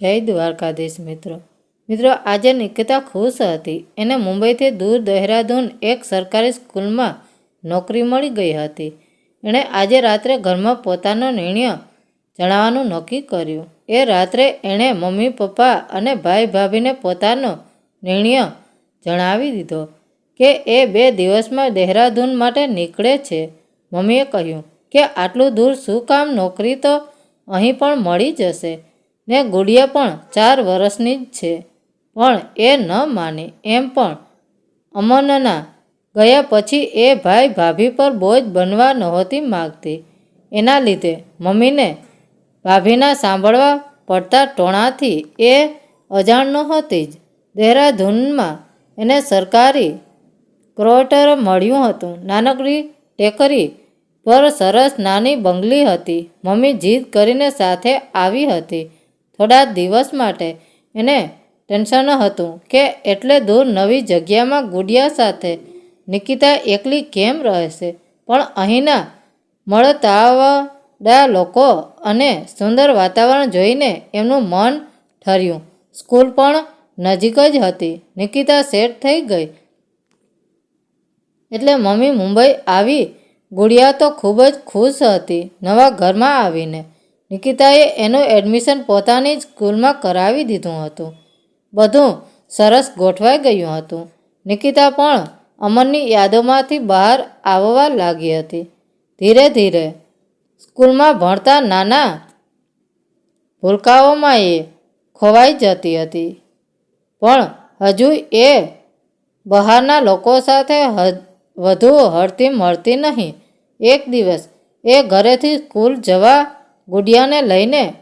જય દ્વારકાધીશ મિત્રો. મિત્રો, આજે નિકિતા ખુશ હતી. એને મુંબઈથી દૂર દહેરાદૂન એક સરકારી સ્કૂલમાં નોકરી મળી ગઈ હતી. એણે આજે રાત્રે ઘરમાં પોતાનો નિર્ણય જણાવવાનું નક્કી કર્યું. એ રાત્રે એણે મમ્મી, પપ્પા અને ભાઈ ભાભીને પોતાનો નિર્ણય જણાવી દીધો કે એ બે દિવસમાં દહેરાદૂન માટે નીકળે છે. મમ્મીએ કહ્યું કે આટલું દૂર શું કામ નોકરી તો અહીં પણ મળી જશે. ને ગુડિયા પણ ચાર વર્ષની જ છે. પણ એ ન માને. એમ પણ અમનના ગયા પછી એ ભાઈ ભાભી પર બોજ બનવા નહોતી માગતી. એના લીધે મમ્મીને ભાભીના સાંભળવા પડતા ટોણાથી એ અજાણ નહોતી જ. દહેરાદૂનમાં એને સરકારી ક્રોટર મળ્યું હતું. નાનકડી ટેકરી પર સરસ નાની બંગલી હતી. મમ્મી જીદ કરીને સાથે આવી હતી. થોડા દિવસ માટે એને ટેન્શન હતું કે એટલે દૂર નવી જગ્યામાં ગુડિયા સાથે નિકિતા એકલી કેમ રહેશે? પણ અહીંના મળતાવડા લોકો અને સુંદર વાતાવરણ જોઈને એમનું મન ઠર્યું. સ્કૂલ પણ નજીક જ હતી. નિકિતા સેટ થઈ ગઈ. એટલે મમ્મી મુંબઈ આવી? ગુડિયા તો ખૂબ જ ખુશ હતી. નવા ઘરમાં આવીને. નિકિતાએ એનું એડમિશન પોતાની જ સ્કૂલમાં કરાવી દીધું હતું. બધું સરસ ગોઠવાઈ ગયું હતું. નિકિતા પણ અમનની યાદોમાંથી બહાર આવવા લાગી હતી. ધીરે ધીરે સ્કૂલમાં ભણતા નાના ભૂલકાઓમાં એ ખોવાઈ જતી હતી. પણ હજુ એ બહારના લોકો સાથે વધુ હળતી મળતી નહીં. એક દિવસ એ ઘરેથી સ્કૂલ જવા ગુડિયાને લઈને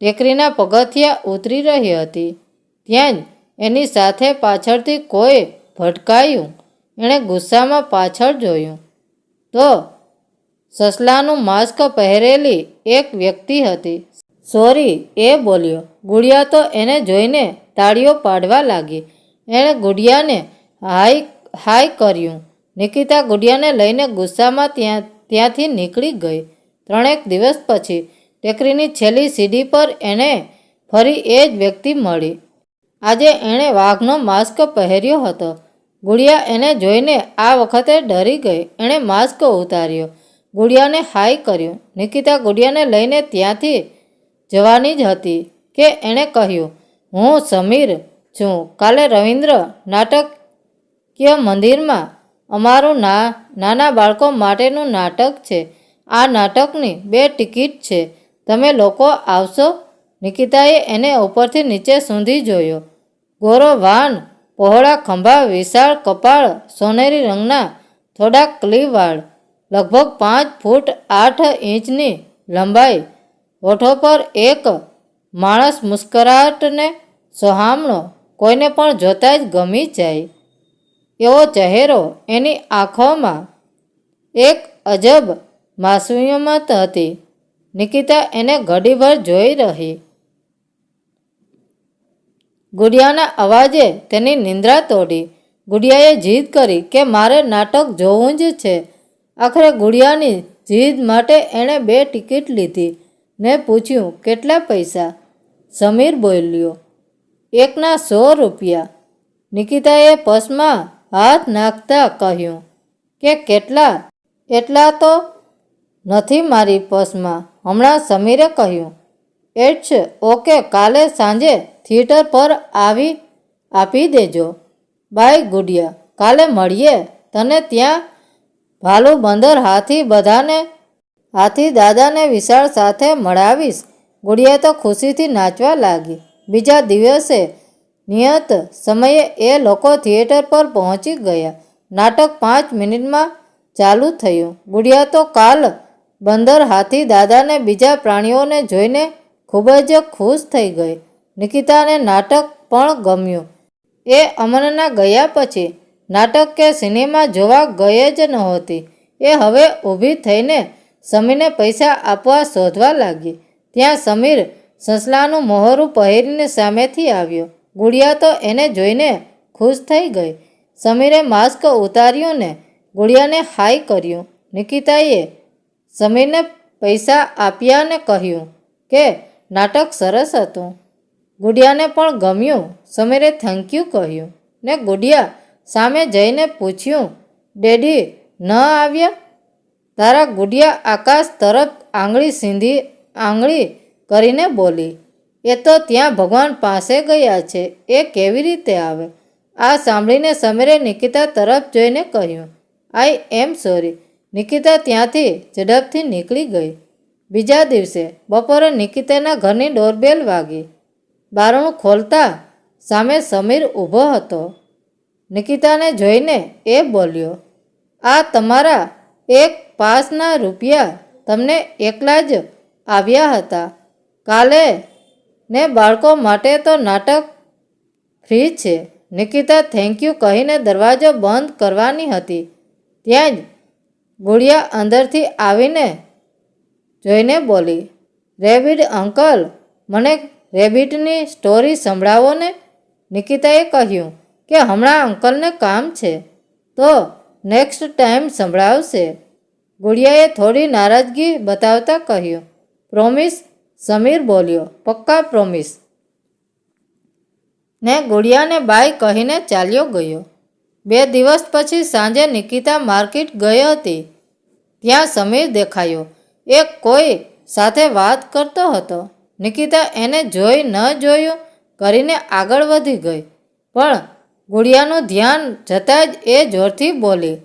ટેકરીના પગથિયા ઉતરી રહી હતી. ત્યાં જ એની સાથે પાછળથી કોઈ ભટકાયું. એણે ગુસ્સામાં પાછળ જોયું. તો સસલાનું માસ્ક પહેરેલી એક વ્યક્તિ હતી. સોરી, એ બોલ્યો. ગુડિયા તો એને જોઈને તાળીઓ પાડવા લાગી. એણે ગુડિયાને હાઈ હાઈ કર્યું. નિકિતા ગુડિયાને લઈને ગુસ્સામાં ત્યાં, ત્યાંથી નીકળી ગઈ. ત્રણેક દિવસ પછી ટેકરીની છેલ્લી સીડી પર એને ફરી એ જ વ્યક્તિ મળી. આજે એણે વાઘનો માસ્ક પહેર્યો હતો. ગુડિયા એને જોઈને આ વખતે ડરી ગઈ. એણે માસ્ક ઉતાર્યો. ગુડિયાને હાઈ કર્યું. નિકિતા ગુડિયાને લઈને ત્યાંથી જવાની જ હતી કે એણે કહ્યું, હું સમીર છું. કાલે રવિન્દ્ર નાટકીય મંદિરમાં અમારું ના, નાના બાળકો માટેનું નાટક છે. આ નાટકની બે ટિકિટ છે. તમે લોકો આવશો? નિકિતાએ એને ઉપરથી નીચે સૂંધી જોયો. ગોરો વાન, પહોળા ખંભા, વિશાળ કપાળ, સોનેરી રંગના થોડા ક્લીવાળ, લગભગ પાંચ ફૂટ આઠ ઇંચની લંબાઈ હોઠો પર એક માણસ મુસ્કરાટને સોહામણો, કોઈને પણ જોતા જ ગમી જાય. એવો ચહેરો એની આંખોમાં એક અજબ માસુમિયત હતી. નિકિતા એને ઘડીભર જોઈ રહી. ગુડિયાના અવાજે તેની નિંદ્રા તોડી. ગુડિયાએ જીદ કરી કે મારે નાટક જોવું જ છે. આખરે ગુડિયાની જીદ માટે એણે બે ટિકિટ લીધી. ને પૂછ્યું, કેટલા પૈસા? સમીર બોલ્યો, એકના સો રૂપિયા. નિકિતાએ પસમાં હાથ નાખતા કહ્યું, કે કેટલા? એટલા તો નથી મારી પર્સમાં. હમણાં સમીરે કહ્યું એટ્સ ઓકે, કાલે સાંજે થિયેટર પર આવી, આપી દેજો. બાય, ગુડિયા. કાલે મળીએ. તને ત્યાં ભાલુ બંદર હાથી બધાને, હાથી દાદાને વિશાળ સાથે મળાવીશ. ગુડિયા તો ખુશીથી નાચવા લાગી. બીજા દિવસે નિયત સમયે એ લોકો થિયેટર પર પહોંચી ગયા. નાટક પાંચ મિનિટમાં ચાલુ થયું. ગુડિયા તો કાલ બંદર હાથી દાદાને બીજા પ્રાણીઓને જોઈને ખૂબ જ ખુશ થઈ ગઈ. નિકિતાને નાટક પણ ગમ્યું. એ અમનના ગયા પછી નાટક કે સિનેમા જોવા ગઈ જ નહોતી. એ હવે ઊભી થઈને સમીરને પૈસા આપવા શોધવા લાગી. ત્યાં સમીર સસલાનું મોહરું પહેરીને સામેથી આવ્યો. ગુડિયા તો એને જોઈને ખુશ થઈ ગઈ. સમીરે માસ્ક ઉતાર્યું ને ગુડિયાને હાઈ કર્યું. નિકિતાએ સમીરને પૈસા આપ્યા અને કહ્યું કે, નાટક સરસ હતું. ગુડિયાને પણ ગમ્યું. સમીરે થેન્ક યુ કહ્યું ને ગુડિયા સામે જઈને પૂછ્યું, ડેડી, ન આવ્યા? તારા ગુડિયા આકાશ તરફ આંગળી સીંધી, આંગળી કરીને બોલી, એ તો ત્યાં ભગવાન પાસે ગયા છે, એ કેવી રીતે આવે? આ સાંભળીને સમીરે નિકિતા તરફ જોઈને કહ્યું આઈ એમ સોરી નિકિતા ત્યાંથી ઝડપથી નીકળી ગઈ. બીજા દિવસે બપોરે નિકિતાના ઘરની ડોરબેલ વાગી. બારણું ખોલતા સામે સમીર ઊભો હતો. નિકિતાને જોઈને એ બોલ્યો, આ તમારા એક પાસના રૂપિયા તમને એકલા જ આવ્યા હતા. કાલે ને બાળકો માટે તો નાટક ફ્રી છે. નિકિતા થેન્ક યુ કહીને દરવાજો બંધ કરવાની હતી. ત્યાં જ ગુડિયા અંદરથી આવીને જોઈને બોલી રેબિડ અંકલ, મને રેબિટની સ્ટોરી સંભળાવો ને. નિકિતાએ કહ્યું કે, હમણાં અંકલને કામ છે, તો નેક્સ્ટ ટાઈમ સંભળાવશે. ગુડિયાએ થોડી નારાજગી બતાવતા કહ્યું, પ્રોમિસ, સમીર બોલ્યો, પક્કા પ્રોમિસ. ને ગુડિયાને બાય કહીને ચાલ્યો ગયો. બે દિવસ પછી સાંજે નિકિતા માર્કેટ ગઈ હતી. ત્યાં સમીર દેખાયો. એ કોઈ સાથે વાત કરતો હતો. નિકિતા એને જોઈ ન જોયું કરીને આગળ વધી ગઈ. પણ ગુડિયાનું ધ્યાન જતાં જ એ જોરથી બોલી,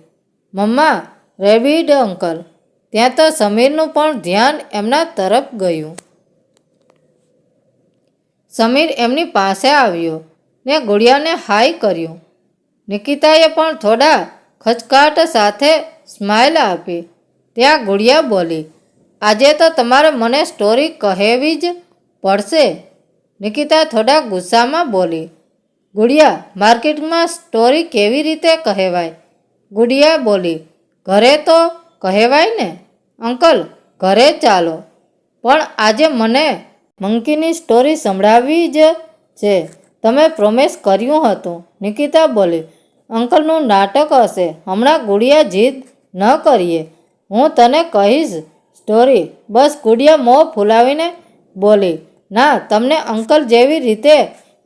મમ્મા રેબિડ અંકલ. ત્યાં તો સમીરનું પણ ધ્યાન એમના તરફ ગયું. સમીર એમની પાસે આવ્યો ને ગુડિયાને હાય કર્યું. નિકિતાએ પણ થોડા ખચકાટ સાથે સ્માઇલ આપી. ત્યાં ગુડિયા બોલી, આજે તો તમારે મને સ્ટોરી કહેવી જ પડશે. નિકિતા થોડા ગુસ્સામાં બોલી, ગુડિયા, માર્કેટમાં સ્ટોરી કેવી રીતે કહેવાય? ગુડિયા બોલી, ઘરે તો કહેવાય ને, અંકલ, ઘરે ચાલો. પણ આજે મને મંકીની સ્ટોરી સંભળાવવી જ છે. તમે પ્રોમિસ કર્યું હતું. નિકિતા બોલી, અંકલનું નાટક હશે. હમણાં ગુડિયા જીદ ન કરીએ. હું તને કહીશ, સ્ટોરી. બસ ગુડિયા મોં ફૂલાવીને બોલી, ના, તમને અંકલ જેવી રીતે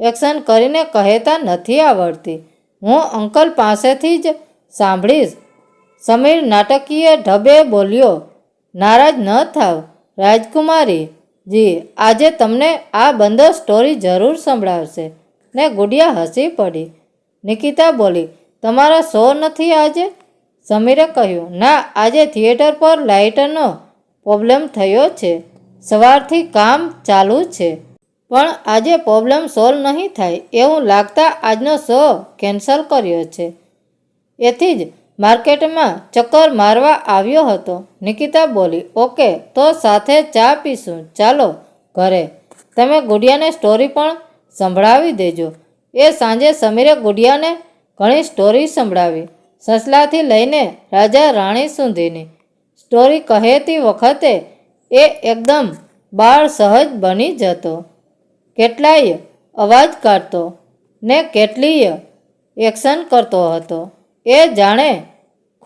એક્શન કરીને કહેતા નથી આવડતી. હું અંકલ પાસેથી જ સાંભળીશ. સમીર નાટકીય ઢબે બોલ્યો, નારાજ ન થાવ, રાજકુમારી. જી, આજે તમને આ બંદર સ્ટોરી જરૂર સંભળાવશે. ને ગુડિયા હસી પડી. નિકિતા બોલી, તમારા શો નથી આજે? સમીરે કહ્યું, ના, આજે થિયેટર પર લાઇટરનો પ્રોબ્લેમ થયો છે. સવારથી કામ ચાલુ છે. પણ આજે પ્રોબ્લેમ સોલ્વ નહીં થાય એવું લાગતા આજનો શો કેન્સલ કર્યો છે. એથી જ માર્કેટમાં ચક્કર મારવા આવ્યો હતો. નિકિતા બોલી, ઓકે, તો સાથે ચા પીશું. ચાલો ઘરે. તમે ગુડિયાને સ્ટોરી પણ સંભળાવી દેજો. એ સાંજે સમીરે ગુડિયાને ઘણી સ્ટોરી સંભળાવી. સસલાથી લઈને રાજા રાણી સુધીની સ્ટોરી કહેતી વખતે એ એકદમ બાળ સહજ બની જતો. કેટલાય અવાજ કાઢતો ને કેટલીય એક્શન કરતો હતો. એ જાણે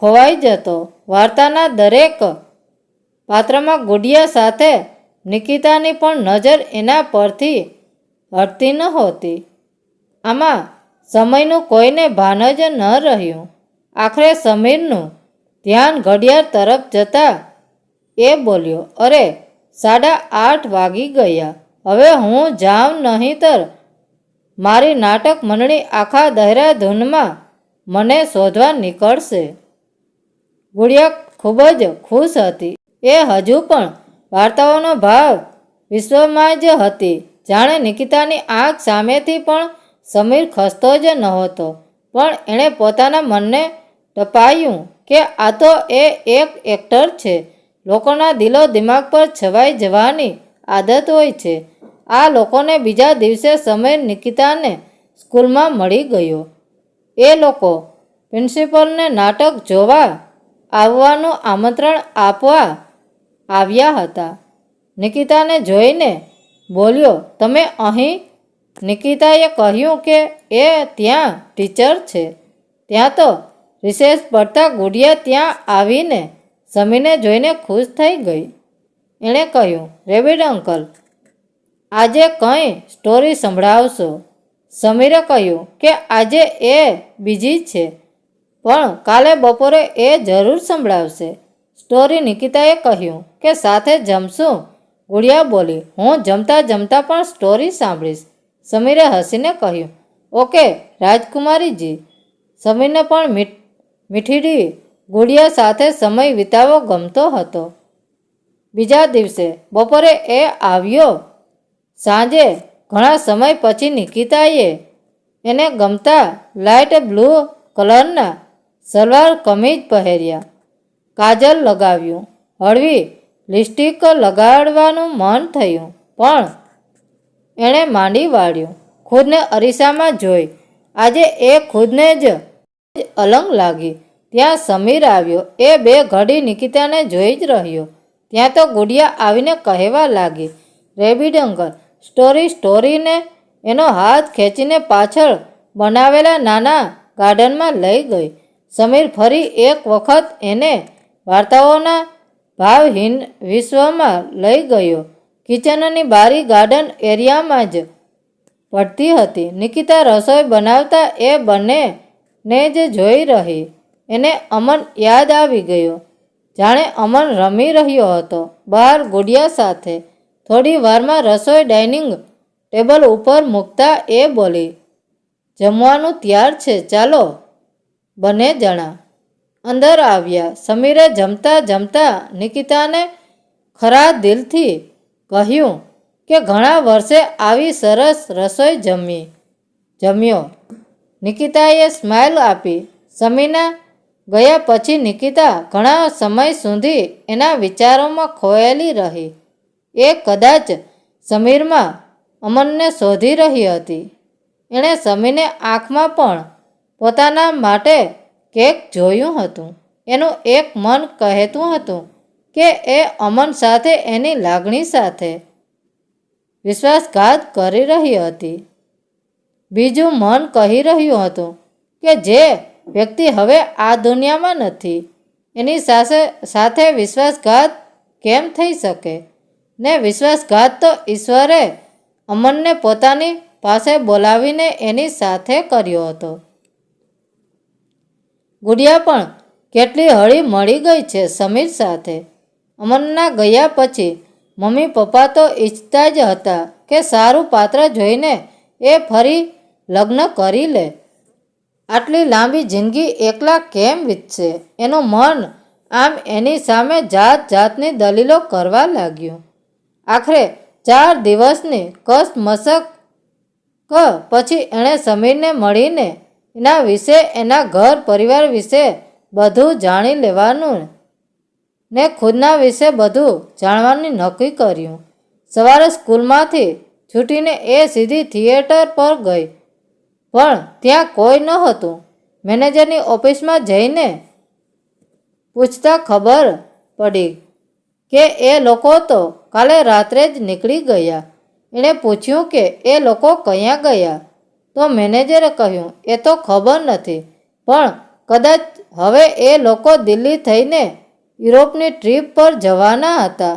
ખોવાઈ જતો. વાર્તાના દરેક પાત્રમાં ગુડિયા સાથે નિકિતાની પણ નજર એના પરથી હટતી નહોતી આમાં સમયનું કોઈને ભાન જ ન રહ્યું. આખરે સમીરનું ધ્યાન ઘડિયાળ તરફ જતા એ બોલ્યો, અરે, સાડા આઠ વાગી ગયા. હવે હું જાઉં નહીંતર. મારી નાટક મંડળી આખા દહેરાધૂનમાં મને શોધવા નીકળશે. ગુડિયા ખૂબ જ ખુશ હતી. એ હજુ પણ વાર્તાઓનો ભાવ વિશ્વમાં જ હતી. જાણે નિકિતાની આંખ સામેથી પણ સમીર ખસતો જ નહોતો, પણ એણે પોતાના મનને ટપાયું કે આ તો એ એક એક્ટર છે. લોકોના દિલો દિમાગ પર છવાઈ જવાની આદત હોય છે. આ લોકોને બીજા દિવસે સમય નિકિતાને સ્કૂલમાં મળી ગયો. એ લોકો પ્રિન્સિપલને નાટક જોવા આવવાનું આમંત્રણ આપવા આવ્યા હતા. નિકિતાને જોઈને બોલ્યો, તમે અહીં? નિકિતાએ કહ્યું કે એ ત્યાં ટીચર છે. ત્યાં તો રિસેસ પડતા ગુડિયા ત્યાં આવીને સમીરને જોઈને ખુશ થઈ ગઈ. એણે કહ્યું રેબિડ અંકલ, આજે કંઈ સ્ટોરી સંભળાવશો? સમીરે કહ્યું કે, આજે એ બીજી છે, પણ કાલે બપોરે એ જરૂર સંભળાવશે. સ્ટોરી નિકિતાએ કહ્યું કે, સાથે જમશું. ગુડિયા બોલી, હું જમતા જમતા પણ સ્ટોરી સાંભળીશ. સમીરે હસીને કહ્યું, ઓકે, રાજકુમારીજી. સમીરને પણ મીઠ મીઠીડી ગુડિયા સાથે સમય વિતાવો ગમતો હતો. બીજા દિવસે બપોરે એ આવ્યો. સાંજે ઘણા સમય પછી નિકિતાએ એને ગમતા લાઇટ બ્લુ કલરના સલવાર કમીજ પહેર્યા. કાજલ લગાવ્યું. હળવી લિપસ્ટિક લગાડવાનું મન થયું, પણ એણે માંડી વાળ્યું. ખુદને અરીસામાં જોઈ. આજે એ ખુદને જ અલંગ લાગી. ત્યાં સમીર આવ્યો. એ બે ઘડી નિકિતાને જોઈ જ રહ્યો. ત્યાં તો ગુડિયા આવીને કહેવા લાગી રેબીડંગર સ્ટોરી સ્ટોરીને એનો હાથ ખેંચીને પાછળ બનાવેલા નાના ગાર્ડનમાં લઈ ગઈ. સમીર ફરી એક વખત એને વાર્તાઓના ભાવહીન વિશ્વમાં લઈ ગયો. કિચનની બારી ગાર્ડન એરિયામાં જ પડતી હતી. નિકિતા રસોઈ બનાવતા એ બંનેને જે જોઈ રહી, એને અમન યાદ આવી ગયો. જાણે અમન રમી રહ્યો હતો. બહાર ગુડિયા સાથે થોડી વારમાં રસોઈ ડાઇનિંગ ટેબલ ઉપર મૂકતા એ બોલી, જમવાનું તૈયાર છે, ચાલો. બંને જણા અંદર આવ્યા. સમીરે જમતા જમતા નિકિતાને ખરા દિલથી કહ્યું કે ઘણા વર્ષે આવી સરસ રસોઈ જમી, જમ્યો. નિકિતાએ સ્માઇલ આપી. સમીના ગયા પછી નિકિતા ઘણા સમય સુધી એના વિચારોમાં ખોયેલી રહી. એ કદાચ સમીરમાં અમનને શોધી રહી હતી. એણે સમીરને આંખમાં પણ પોતાના માટે કેક જોયું હતું. એનું એક મન કહેતું હતું કે એ અમન સાથે એની લાગણી સાથે વિશ્વાસઘાત કરી રહી હતી. બીજું મન કહી રહ્યું હતું કે જે વ્યક્તિ હવે આ દુનિયામાં નથી, એની સાથે સાથે વિશ્વાસઘાત કેમ થઈ શકે? ને વિશ્વાસઘાત તો ઈશ્વરે અમનને પોતાની પાસે બોલાવીને એની સાથે કર્યો હતો. ગુડિયા પણ કેટલી હળી મળી ગઈ છે સમીર સાથે. અમનના ગયા પછી મમ્મી પપ્પા તો ઈચ્છતા જ હતા કે સારું પાત્ર જોઈને એ ફરી લગ્ન કરી લે. આટલી લાંબી જિંદગી એકલા કેમ વીતશે? એનું મન આમ એની સામે જાત જાતની દલીલો કરવા લાગ્યું. આખરે ચાર દિવસની કસ મશક ક પછી એણે સમીરને મળીને એના વિશે, એના ઘર પરિવાર વિશે બધું જાણી લેવાનું ને ખુદના વિશે બધું જાણવાનું નક્કી કર્યું. સવારે સ્કૂલમાંથી છૂટીને એ સીધી થિયેટર પર ગઈ. પણ ત્યાં કોઈ ન હતું. મેનેજરની ઓફિસમાં જઈને પૂછતા ખબર પડી કે એ લોકો તો કાલે રાત્રે જ નીકળી ગયા. એણે પૂછ્યું કે એ લોકો ક્યાં ગયા? તો મેનેજરે કહ્યું, એ તો ખબર નથી. પણ કદાચ હવે એ લોકો દિલ્હી થઈને યુરોપની ટ્રીપ પર જવાના હતા.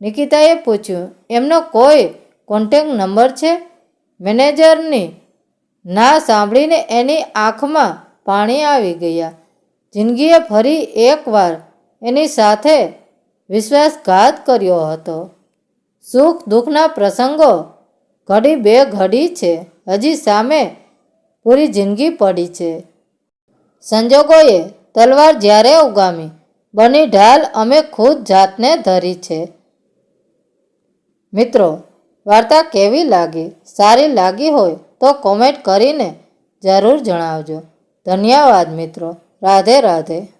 નિકિતાએ પૂછ્યું, એમનો કોઈ કોન્ટેક નંબર છે? મેનેજરની ના સાંભળીને એની આંખમાં પાણી આવી ગયા. જિંદગીએ ફરી એકવાર એની સાથે વિશ્વાસઘાત કર્યો હતો. સુખ દુઃખના પ્રસંગો ઘડી બે ઘડી છે. હજી સામે પૂરી જિંદગી પડી છે. સંજોગોએ તલવાર જ્યારે ઉગામી, બની ઢાલ અમે ખુદ જાતને ધરી છે. મિત્રો, વાર્તા કેવી લાગી? સારી લાગી હોય તો કોમેન્ટ કરીને જરૂર જણાવજો. ધન્યવાદ મિત્રો. રાધે રાધે.